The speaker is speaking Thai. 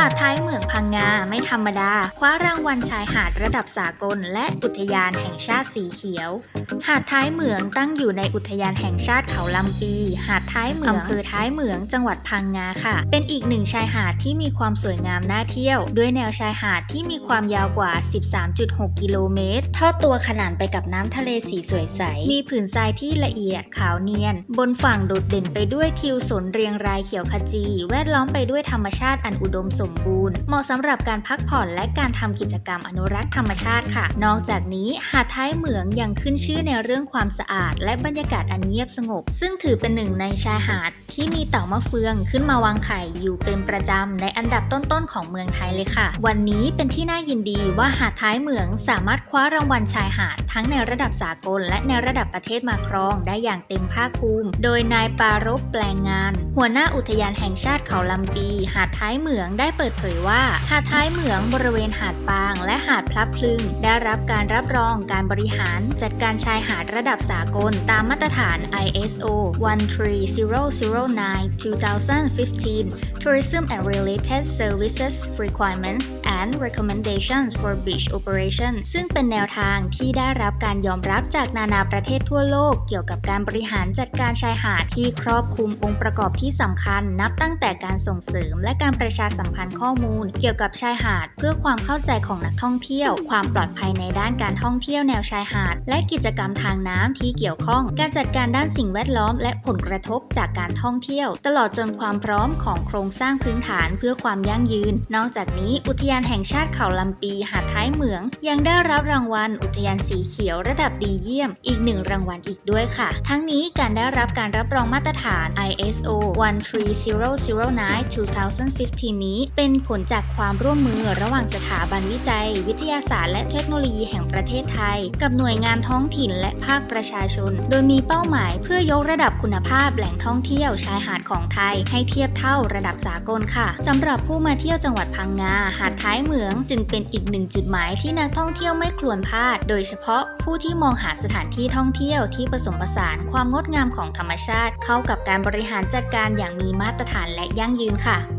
หาดท้ายเหมืองพังงาไม่ธรรมดา คว้ารางวัลชายหาดระดับสากล และอุทยานแห่งชาติสีเขียว หาดท้ายเหมืองตั้งอยู่ในอุทยานแห่งชาติเขาลำปี หาดท้ายเหมืองอำเภอท้ายเหมืองจังหวัดพังงาค่ะ เป็นอีกหนึ่งชายหาดที่มีความสวยงามน่าเที่ยว ด้วยแนวชายหาดที่มีความยาวกว่า 13.6 กิโลเมตรทอดตัวขนานไปกับน้ำทะเลสีสวยใส มีผืนทรายที่ละเอียดขาวเนียน บนฝั่งโดดเด่นไปด้วยทิวสนเรียงรายเขียวขจี แวดล้อมไปด้วยธรรมชาติอันอุดมสมบูรณ์ เหมาะสำหรับการพักผ่อนและการทำกิจกรรมอนุรักษ์ธรรมชาติค่ะ นอกจากนี้หาดท้ายเหมืองยังขึ้นชื่อในเรื่องความสะอาด และบรรยากาศอันเงียบสงบ ซึ่งถือเป็นหนึ่งในชายหาดที่มีเต่ามะเฟืองขึ้นมาวางไข่อยู่เป็นประจำในอันดับต้นๆของเมืองไทยเลยค่ะ วันนี้เป็นที่น่ายินดีว่าหาดท้ายเหมืองสามารถคว้ารางวัลชายหาดทั้งในระดับสากล และในระดับประเทศมาครองได้อย่างเต็มภาคภูมิ โดยนายปารบแปลงงาน หัวหน้าอุทยานแห่งชาติเขาลำปี หาดท้ายเหมืองได้เปิดเผยว่า หาดท้ายเหมืองบริเวณหาดปาง และหาดพลับคลึง ได้รับการรับรองการบริหาร จัดการชายหาดระดับสากล ตามมาตรฐาน ISO 13009 2015 Tourism and Related Services Requirements and Recommendations for Beach Operation ซึ่งเป็นแนวทางที่ได้รับการยอมรับจากนานาประเทศทั่วโลกเกี่ยวกับการบริหารจัดการชายหาดที่ครอบคลุมองค์ประกอบที่สำคัญ นับตั้งแต่การส่งเสริมและการประชาสัมพันธ์ข้อมูล เกี่ยวกับชายหาด เพื่อความเข้าใจของนักท่องเที่ยว ความปลอดภัยในด้านการท่องเที่ยวแนวชายหาด และกิจกรรมทางน้ำที่เกี่ยวข้อง การจัดการด้านสิ่งแวดล้อม และผลกระทบจากการท่องเที่ยว ตลอดจนความพร้อมของโครงสร้างพื้นฐานเพื่อความยั่งยืน นอกจากนี้อุทยานแห่งชาติเขาลำปีหาดท้ายเหมือง ยังได้รับรางวัลอุทยานสีเขียวระดับดีเยี่ยม อีกหนึ่งรางวัลอีกด้วยค่ะ ทั้งนี้การได้รับการรับรองมาตรฐาน ISO 13009 2015 นี้เป็นผลจากความร่วมมือระหว่างสถาบันวิจัย วิทยาศาสตร์และเทคโนโลยีแห่งประเทศไทย กับหน่วยงานท้องถิ่นและภาคประชาชน โดยมีเป้าหมายเพื่อยกระดับคุณภาพแหล่งท่องเที่ยวชายหาดของไทย ให้เทียบเท่าระดับสากลค่ะสำหรับผู้มาเที่ยวจังหวัดพังงาหาดท้ายเหมือง จึงเป็นอีกหนึ่งจุดหมายที่นักท่องเที่ยวไม่ควรพลาด โดยเฉพาะผู้ที่มองหาสถานที่ท่องเที่ยวที่ผสมผสานความงดงามของธรรมชาติ เข้ากับการบริหารจัดการอย่างมีมาตรฐานและยั่งยืนค่ะ